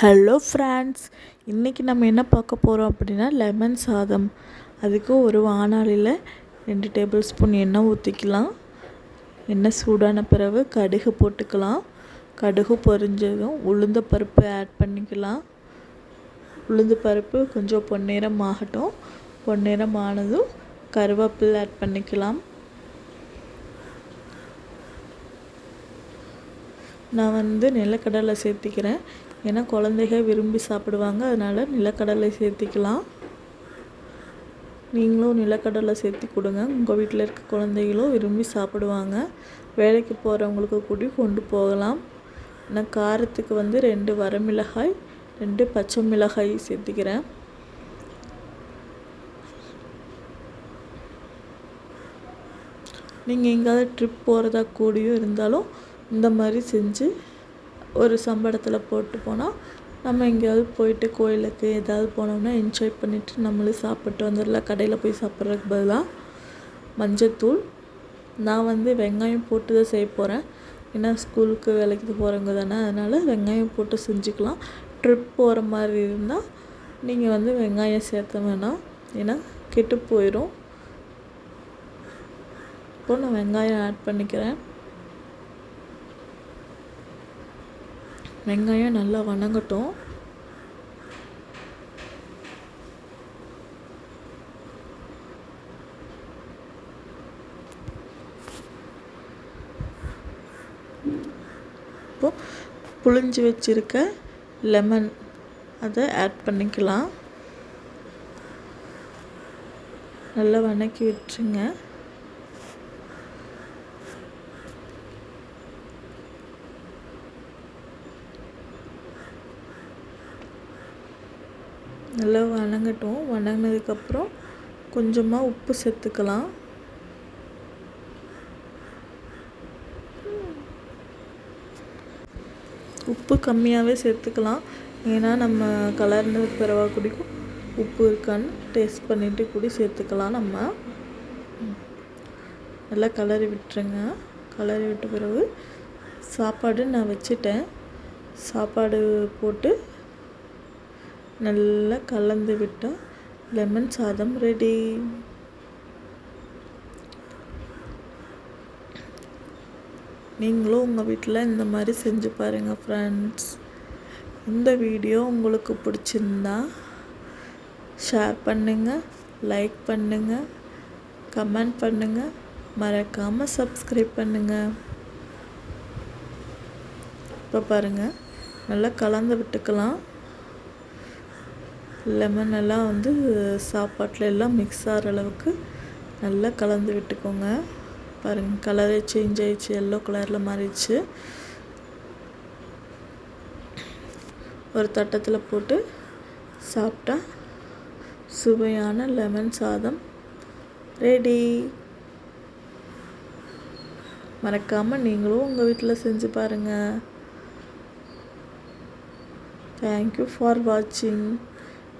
Hello friends இன்றைக்கி நம்ம என்ன பார்க்க போகிறோம் அப்படின்னா லெமன் சாதம். அதுக்கு ஒரு வானாலியில் ரெண்டு டேபிள் ஸ்பூன் எண்ணெய் ஊற்றிக்கலாம் எண்ணெய் சூடான பிறகு கடுகு போட்டுக்கலாம். கடுகு பொரிஞ்சதும் உளுந்த பருப்பு ஆட் பண்ணிக்கலாம். உளுந்து பருப்பு கொஞ்சம் பொன்னேரம் ஆகட்டும். பொன்னேரம் ஆனதும் கருவேப்பில் ஆட் பண்ணிக்கலாம். நான் வந்து நிலக்கடலை சேர்த்திக்கிறேன். ஏன்னா குழந்தைக விரும்பி சாப்பிடுவாங்க அதனால் நிலக்கடலை சேர்த்திக்கலாம். நீங்களும் நிலக்கடலை சேர்த்தி கொடுங்க. உங்கள் வீட்டில் இருக்க குழந்தைகளும் விரும்பி சாப்பிடுவாங்க. வேலைக்கு போகிறவங்களுக்கு கூட கொண்டு போகலாம். நான் காரத்துக்கு வந்து ரெண்டு வரமிளகாய் ரெண்டு பச்சை மிளகாய் சேர்த்திக்கிறேன். நீங்கள் எங்கேயாவது ட்ரிப் போகிறதா கூடியும் இருந்தாலும் இந்த மாதிரி செஞ்சு ஒரு சம்பளத்தில் போட்டு போனால் நம்ம எங்கேயாவது போயிட்டு கோயிலுக்கு ஏதாவது போனோம்னா என்ஜாய் பண்ணிவிட்டு நம்மளும் சாப்பிட்டு வந்துடலாம் கடையில் போய் சாப்பிட்றதுக்கு பதிலாக மஞ்சத்தூள். நான் வந்து வெங்காயம் போட்டு தான் செய்ய போகிறேன் ஏன்னா ஸ்கூலுக்கு வேலைக்கு போகிறவங்க தானே அதனால் வெங்காயம் போட்டு செஞ்சுக்கலாம். ட்ரிப் போகிற மாதிரி இருந்தால் நீங்கள் வந்து வெங்காயம் சேர்த்த வேணாம் ஏன்னா கெட்டு போயிடும் இப்போ நான் வெங்காயம் ஆட் பண்ணிக்கிறேன். வெங்காயம் நல்லா வணங்கட்டும். இப்போது புளிஞ்சு வச்சுருக்க லெமன் அதை ஆட் பண்ணிக்கலாம். நல்லா வணக்கி விட்டுருங்க. நல்லா வணங்கட்டும். வணங்கினதுக்கப்புறம் கொஞ்சமாக உப்பு சேர்த்துக்கலாம். உப்பு கம்மியாகவே சேர்த்துக்கலாம். ஏன்னா நம்ம கலர்னது பிறவா குடிக்கும். உப்பு இருக்கான்னு டேஸ்ட் பண்ணிவிட்டு கூடி சேர்த்துக்கலாம் நம்ம. நல்லா கலரி விட்டுருங்க. கலரி விட்ட பிறகு சாப்பாடு நான் வச்சுட்டேன். சாப்பாடு போட்டு நல்லா கலந்து விட்டால் லெமன் சாதம் ரெடி நீங்களும் உங்கள் வீட்டில் இந்த மாதிரி செஞ்சு பாருங்கள் ஃப்ரெண்ட்ஸ் இந்த வீடியோ உங்களுக்கு பிடிச்சிருந்தா ஷேர் பண்ணுங்கள் லைக் பண்ணுங்கள் கமெண்ட் பண்ணுங்கள் மறக்காமல் சப்ஸ்கிரைப் பண்ணுங்கள் இப்போ பாருங்கள் நல்லா கலந்து விட்டுக்கலாம். லெமன் எல்லாம் வந்து சாப்பாட்டில் எல்லாம் மிக்ஸ் ஆகிற அளவுக்கு நல்லா கலந்து விட்டுக்கோங்க. பாருங்கள் கலரே சேஞ்ச் ஆயிடுச்சு எல்லோ கலரில் மாறிடுச்சு. ஒரு தட்டத்தில் போட்டு சாப்பிட்டா சுவையான லெமன் சாதம் ரெடி மறக்காமல் நீங்களும் உங்கள் வீட்டில் செஞ்சு பாருங்கள் தேங்க்யூ ஃபார் வாட்சிங்